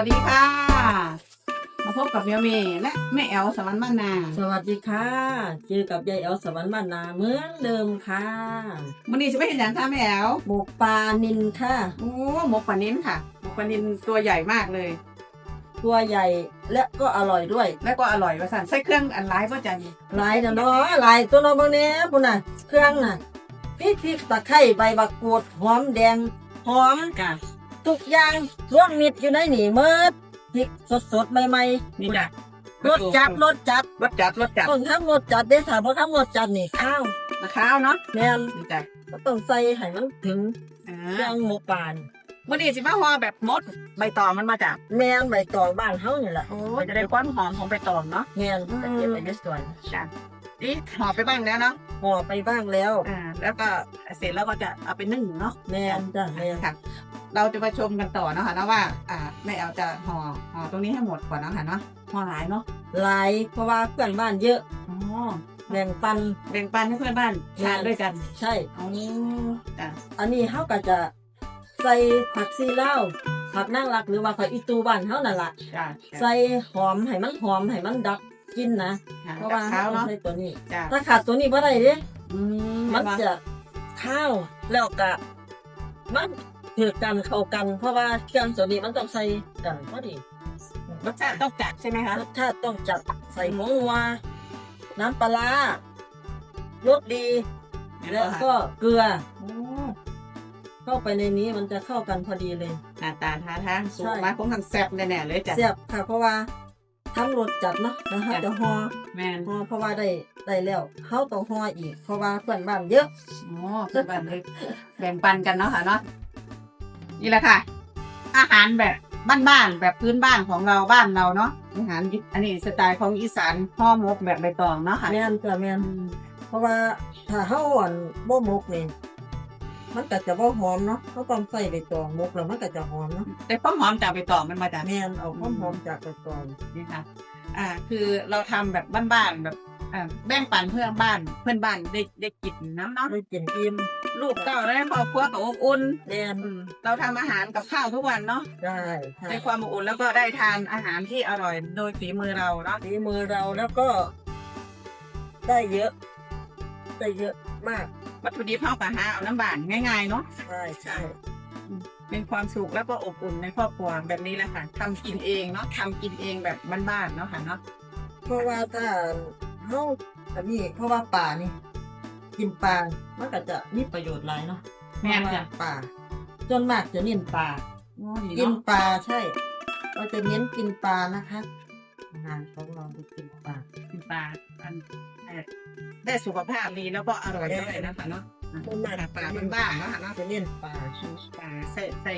วัสดีค่ะ มาพบกับเมียวเมย์และแม่แอลสวรรค์บ้านนาสวัสดีค่ะ เจอกับยายแอลสวรรค์บ้านนาเหมือนเดิมค่ะวันนี้จะไม่เห็นอย่างค่ะแม่แอลหมกปลานินค่ะ โอ้หมกปลานิ้นค่ะหมกปลานิ้นตัวใหญ่มากเลย ตัวใหญ่และก็อร่อยด้วย แล้วก็อร่อยว่าสั่นใส่เครื่องอันร้ายก็จะมีหลายนะเนาะหลายตัวเน้องบางเนี้ยปุ่นน่ะ เครื่องน่ะพริกพริกตะไคร้ใบบักกูดหอมแดงหอมค่ะ ทุกอย่างร่วมมิดอยู่ในนี่เมิดพริกสดสดๆใหม่นี่จ้ะๆรสจัดรสจัดรสจัดรสจัดต้องทำรสจัดได้ถามว่าทำรสจัดนี่ข้าวมะขาวเนาะแม่นนี่จ้ะก็ต้องใส่ให้มันถึงอ่เครื่อางหมกปลานี่วันนี้สิมาห่อแบบมดใบตองมันมาจากแม่นใบตองบ้านเฮานี่แหละโอ้จะได้ความหอมของใบตองเนาะแม่นจะเก็บไปในสวนจ้ะนี่ห่อไปบ้างแล้วเนาะห่อไปบ้างแล้วอ่าแล้วก็เสร็จแล้วก็จะเอาไปนึ่งเนาะแม่นจ้ะแม่นค่ะ เราจะมาชมกันต่อเนาะค่ะนะว่าอ่าแม่แอลจะห่อห่อตรงนี้ให้หมดก่อนเนาะค่ะเนาะห่อหลายเนาะหลายเพราะว่าเพื่อนบ้านเยอะอ๋อแบ่งปันแบ่งปันให้เพื่อนบ้านทานด้วยกัน ใช่อ๋อจ้ะอันนี้เฮาก็จะใส่ผักซีลาวผักนางรักหรือว่าผักอีตูบ้านเฮานั่นล่ะจ้ะใส่หอมให้มันหอมให้มันดับกลินนะค่ะเพราะว่าข้าวเฮาเนาะใส่ตัวนี้จ้ะถ้าขาดตัวนี้บ่ได้เด้อืมมันจะข้าวแล้วก็มัน ถือกันเข้ากัน เพราะว่าเครื่องตัวนี้มันต้องใส่กันพอดีรสชาติต้องจัดใช่ไหมคะรสชาติต้องจัดใส่หมูวัวน้ำปลาร้ารสดีแล้วก็เกลือโอ้เข้าไปในนี้มันจะเข้ากันพอดีเลยหน้าตาท่าทางสูใช่งมาคงทางแซ่บแน่ๆเลยจ้ะเสียบค่ะเพราะว่าทั้งรสจัดเนาะแล้วเราจะห่อแม่นห่อเพราะว่าได้ได้แล้วเขาต้องห่ออีก เพราะว่าเพื่อนบ้านเยอะอ๋อเพื่อนบ้านเลยแบ่งปันกันเนาะค่ะเนาะ นี่แหละค่ะ อาหารแบบบ้านๆแบบพื้นบ้านของเราบ้านเราเนาะอาหารอันนี้สไตล์ของอีสานห่อหมกแบบใบตองเนาะค่ะแม่นจ้ะแม่นอืมเพราะว่าถ้าเฮาอ่อนบ่หมกนี่มันก็จะบ่หอมเนาะเขาต้องใส่ใบตองหมกแล้วมันก็จะหอมเนาะแต่ความหอมจากใบตองมันมาจากแม่นเอาความหอมจากใบตองนี่ค่ะ อ่า คือเราทำแบบบ้านๆแบบ อ่าแบ่งปันเพื่อนบ้านเพื่อนบ้านได้ได้กินน้ำเนาะได้กินอิ่มลูกเต้าได้ครอบครัวกับอบอุ่นแม่นอืมเราทำอาหารกับข้าวทุกวันเนาะได้ใช่ได้ความอบอุ่นแล้วก็ได้ทานอาหารที่อร่อยโดยฝีมือเราเนาะฝีมือเราแล้วก็ ได้เยอะได้เยอะมากวัตถุดิบเข้ากับหาเอาน้ำบานง่ายๆเนาะ ใช่ใช่ เป็นความสุขแล้วก็อบอุ่นในครอบครัวแบบนี้แหละค่ะทำกินเองเนาะทำกินเองแบบบ้านๆเนาะค่ะเนาะเพราะว่าถ้า เฮาอันนี้เพราะว่าป่านี่กินปลามันก็จะมีประโยชน์หลายเนาะแม่นเพราะจ้ะว่าป่าจนมากจะเน้นปลาโอ้ดีกินเนาะปลาใช่เราจะเน้นกินปลานะคะอาหารของเราคือกินปลา กินปลาอันเอ่อได้สุขภาพดีแล้วก็อร่อยด้วยนะคะเนาะปลาปลาบ้านๆเนาะค่ะเนาะจะเน้นปลา ปลาใส่ใส่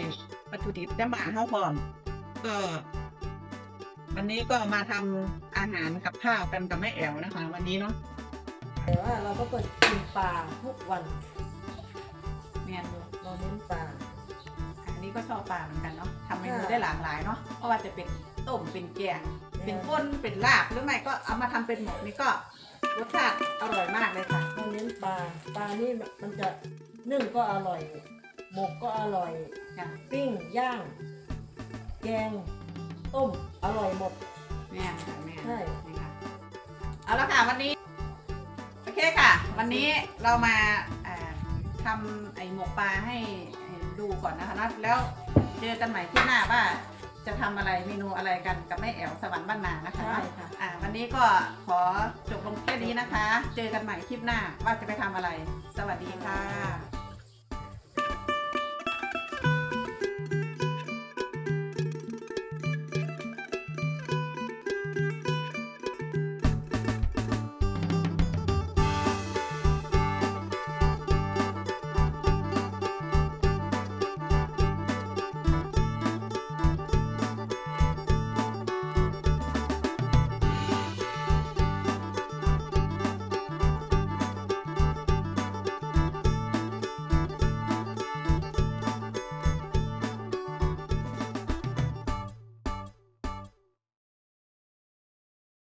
วัตถุดิบน้ำบานเข้าพร้อมก็ วันนี้ก็มาทำอาหารกับข้าวกันกับแม่แอวนะคะ วันนี้เนาะแต่ว่าเราก็เปิดกินปลาทุกวันเมียนดูเราเน้นปลาอันนี้ก็ชอบปลาเหมือนกันเนาะทำเมนูได้หลากหลายเนาะเพราะว่าจะเป็นต้มเป็นแกงเป็นก้นเป็นลาบหรือไม่ก็เอามาทำเป็นหมกนี่ก็รสชาติอร่อยมากเลยค่ะเราเน้นปลาปลานี่มันจะนึ่งก็อร่อยหมกก็อร่อยค่ะปิ้งย่าง แกง ต้ม อร่อยหมด แม่ค่ะแม่ใช่ นี่ค่ะเอาละค่ะวันนี้โอเคค่ะ วันนี้เรามาอ่าทำไอหมกปลาให้ให้ดูก่อนนะคะนะแล้วเจอกันใหม่ที่หน้าว่าจะทำอะไรเมนูอะไรกันกับแม่แอวสวรรค์บ้านนานะคะ ใช่ค่ะ อ่าวันนี้ก็ขอจบลงแค่นี้นะคะ เจอกันใหม่คลิปหน้าว่าจะไปทำอะไร สวัสดีค่ะ